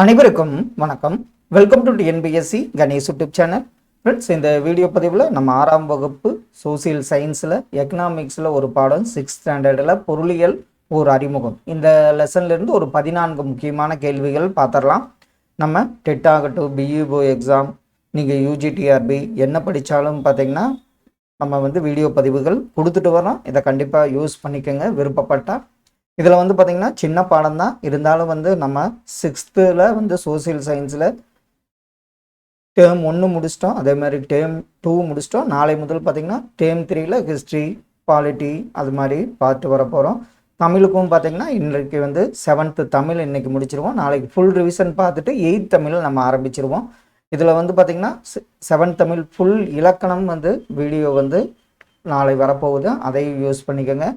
அனைவருக்கும் வணக்கம். Welcome to NPSC Ganesh YouTube channel friends இந்த வீடியோ பதிவில் நம்ம ஆறாம் வகுப்பு சோசியல் சயின்ஸில் எக்கனாமிக்ஸில் ஒரு பாடம் சிக்ஸ்த் ஸ்டாண்டர்டில் பொருளியல் ஒரு அறிமுகம். இந்த லெசன்லேருந்து ஒரு பதினான்கு முக்கியமான கேள்விகள் பார்த்துடலாம் நம்ம டெட் ஆகட்டும் பிஇஓ எக்ஸாம் நீங்கள் யூஜிடிஆர்பி என்ன படித்தாலும் பார்த்தீங்கன்னா நம்ம வந்து வீடியோ பதிவுகள் கொடுத்துட்டு வரோம் இதை கண்டிப்பாக யூஸ் பண்ணிக்கோங்க. விருப்பப்பட்டால் இதில் வந்து பார்த்திங்கன்னா சின்ன பாடம் தான் இருந்தாலும் வந்து நம்ம சிக்ஸ்த்தில் வந்து சோசியல் சயின்ஸில் டேர்ம் ஒன்று முடிச்சிட்டோம். அதே மாதிரி டேர்ம் டூ முடிச்சிட்டோம். நாளை முதல் பார்த்திங்கன்னா டேர்ம் த்ரீயில் ஹிஸ்ட்ரி பாலிட்டி அது மாதிரி பார்த்து வர போகிறோம் தமிழுக்கும் பார்த்திங்கன்னா இன்றைக்கு வந்து செவன்த்து தமிழ் இன்றைக்கி முடிச்சிருவோம். நாளைக்கு ஃபுல் ரிவிஷன் பார்த்துட்டு எயித் தமிழ் நம்ம ஆரம்பிச்சிருவோம். இதில் வந்து பார்த்திங்கன்னா செவன்த் தமிழ் ஃபுல் இலக்கணம் வந்து வீடியோ வந்து நாளை வரப்போகுது. அதை யூஸ் பண்ணிக்கோங்க.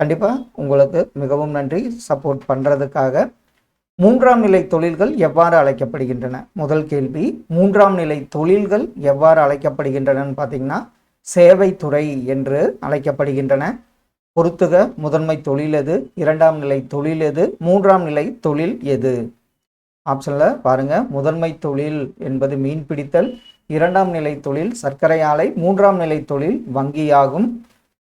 கண்டிப்பாக உங்களுக்கு மிகவும் நன்றி. சப்போர்ட் பண்ணுறதுக்காக மூன்றாம் நிலை தொழில்கள் எவ்வாறு அழைக்கப்படுகின்றன? முதல் கேள்வி மூன்றாம் நிலை தொழில்கள் எவ்வாறு அழைக்கப்படுகின்றனன்னு பார்த்தீங்கன்னா சேவைத்துறை என்று அழைக்கப்படுகின்றன. பொறுத்துக முதன்மை தொழில் எது? இரண்டாம் நிலை தொழில் எது? மூன்றாம் நிலை தொழில் எது? ஆப்ஷனில் பாருங்கள் முதன்மை தொழில் என்பது மீன் பிடித்தல் இரண்டாம் நிலை தொழில் சர்க்கரை ஆலை மூன்றாம் நிலை தொழில் வங்கியாகும்.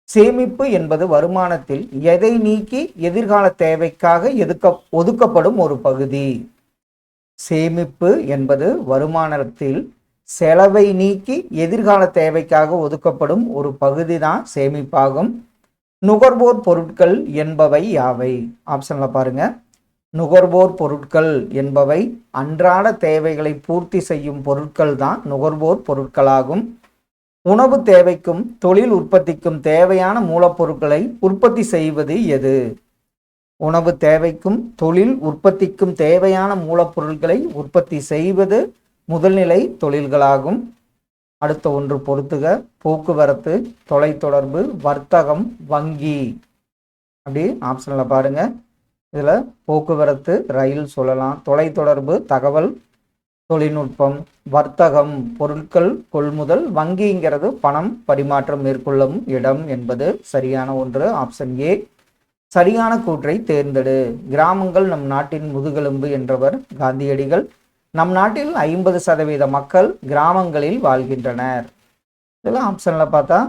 சேமிப்பு என்பது வருமானத்தில் எதை நீக்கி எதிர்கால தேவைக்காக எதுக்க ஒதுக்கப்படும் ஒரு பகுதி. சேமிப்பு என்பது வருமானத்தில் செலவை நீக்கி எதிர்கால தேவைக்காக ஒதுக்கப்படும் ஒரு பகுதி தான் சேமிப்பாகும். நுகர்வோர் பொருட்கள் என்பவை யாவை? ஆப்ஷனில் பாருங்க. நுகர்வோர் பொருட்கள் என்பவை அன்றாட தேவைகளை பூர்த்தி செய்யும் பொருட்கள் தான் நுகர்வோர் பொருட்களாகும். உணவு தேவைக்கும் தொழில் உற்பத்திக்கும் தேவையான மூலப்பொருட்களை உற்பத்தி செய்வது எது? உணவு தேவைக்கும் தொழில் உற்பத்திக்கும் தேவையான மூலப்பொருட்களை உற்பத்தி செய்வது முதல்நிலை தொழில்களாகும். அடுத்த ஒன்று பொறுத்துக போக்குவரத்து தொலைத்தொடர்பு வர்த்தகம் வங்கி. அப்படி ஆப்ஷனில் பாருங்கள் இதில் போக்குவரத்து ரயில் சொல்லலாம். தொலைத்தொடர்பு தகவல் தொழில்நுட்பம் வர்த்தகம் பொருட்கள் கொள்முதல் வங்கிங்கிறது பணம் பரிமாற்றம் மேற்கொள்ளும் இடம் என்பது சரியான ஒன்று. Option A. சரியான கூற்றை தேர்ந்தெடு. கிராமங்கள் நம் நாட்டின் முதுகெலும்பு என்றவர் காந்தியடிகள். நம் நாட்டில் ஐம்பது சதவீத மக்கள் கிராமங்களில் வாழ்கின்றனர். இதெல்லாம் ஆப்ஷனில் பார்த்தா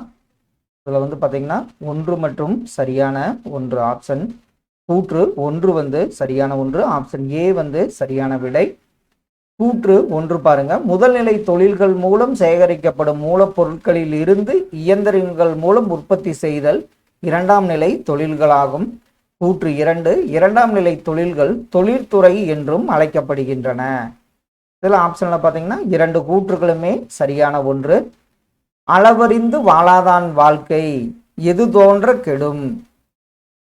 இதில் வந்து பார்த்தீங்கன்னா ஒன்று மற்றும் சரியான ஒன்று. ஆப்ஷன் கூற்று ஒன்று வந்து சரியான ஒன்று. ஆப்ஷன் ஏ வந்து சரியான விடை. கூற்று ஒன்று பாருங்க. முதல்நிலை தொழில்கள் மூலம் சேகரிக்கப்படும் மூலப்பொருட்களில் இருந்து இயந்திரங்கள் மூலம் உற்பத்தி செய்தல் இரண்டாம் நிலை தொழில்களாகும். கூற்று இரண்டு இரண்டாம் நிலை தொழில்கள் தொழிற்துறை என்றும் அழைக்கப்படுகின்றன. இதில் ஆப்ஷனில் பார்த்தீங்கன்னா இரண்டு கூற்றுகளுமே சரியான ஒன்று. அளவறிந்து வாழாதான் வாழ்க்கை எது தோன்ற கெடும்?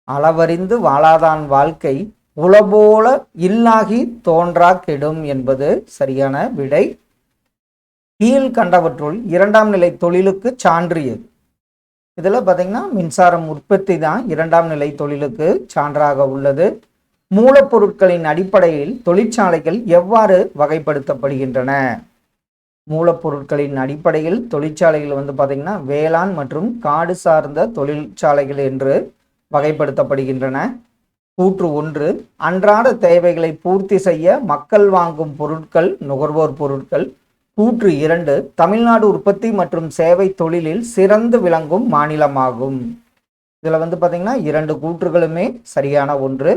அளவறிந்து வாழாதான் வாழ்க்கை உளபோல இல்லாகி தோன்றா கெடும் என்பது சரியான விடை. கீழ் கண்டவற்றுள் இரண்டாம் நிலை தொழிலுக்கு சான்று எது இதில் பார்த்தீங்கன்னா மின்சாரம் உற்பத்தி தான் இரண்டாம் நிலை தொழிலுக்கு சான்றாக உள்ளது. மூலப்பொருட்களின் அடிப்படையில் தொழிற்சாலைகள் எவ்வாறு வகைப்படுத்தப்படுகின்றன? மூலப்பொருட்களின் அடிப்படையில் தொழிற்சாலைகள் வந்து பார்த்திங்கன்னா வேளாண் மற்றும் காடு சார்ந்த தொழிற்சாலைகள் என்று வகைப்படுத்தப்படுகின்றன. கூற்று ஒன்று அன்றாட தேவைகளை பூர்த்தி செய்ய மக்கள் வாங்கும் பொருட்கள் நுகர்வோர் பொருட்கள். கூற்று இரண்டு தமிழ்நாடு உற்பத்தி மற்றும் சேவை தொழிலில் சிறந்து விளங்கும் மாநிலமாகும். இதில் வந்து பார்த்தீங்கன்னா இரண்டு கூற்றுகளுமே சரியான ஒன்று.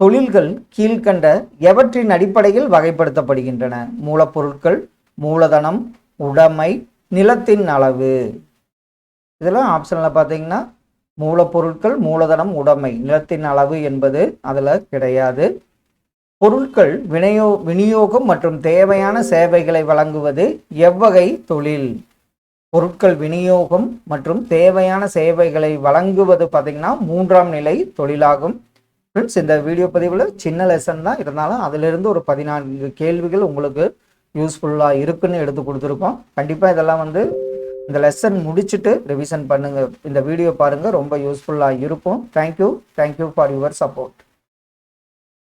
தொழில்கள் கீழ்கண்ட எவற்றின் அடிப்படையில் வகைப்படுத்தப்படுகின்றன? மூலப்பொருட்கள் மூலதனம் உடைமை நிலத்தின் அளவு. இதெல்லாம் ஆப்ஷனில் பார்த்தீங்கன்னா மூலப்பொருட்கள் மூலதனம் உடைமை. நிலத்தின் அளவு என்பது அதில் கிடையாது. பொருட்கள் விநியோ விநியோகம் மற்றும் தேவையான சேவைகளை வழங்குவது எவ்வகை தொழில். பொருட்கள் விநியோகம் மற்றும் தேவையான சேவைகளை வழங்குவது பார்த்திங்கன்னா மூன்றாம் நிலை தொழிலாகும். ஃப்ரெண்ட்ஸ் இந்த வீடியோ பதிவில் சின்ன லெசன் தான். இருந்தாலும் அதிலிருந்து ஒரு பதினான்கு கேள்விகள் உங்களுக்கு யூஸ்ஃபுல்லாக இருக்குன்னு எடுத்து கொடுத்துருக்கோம். கண்டிப்பாக இதெல்லாம் வந்து இந்த லெசன் முடிச்சுட்டு ரிவிஷன் பண்ணுங்கள் இந்த வீடியோ பாருங்கள் ரொம்ப யூஸ்ஃபுல்லாக இருக்கும். Thank you thank you for your support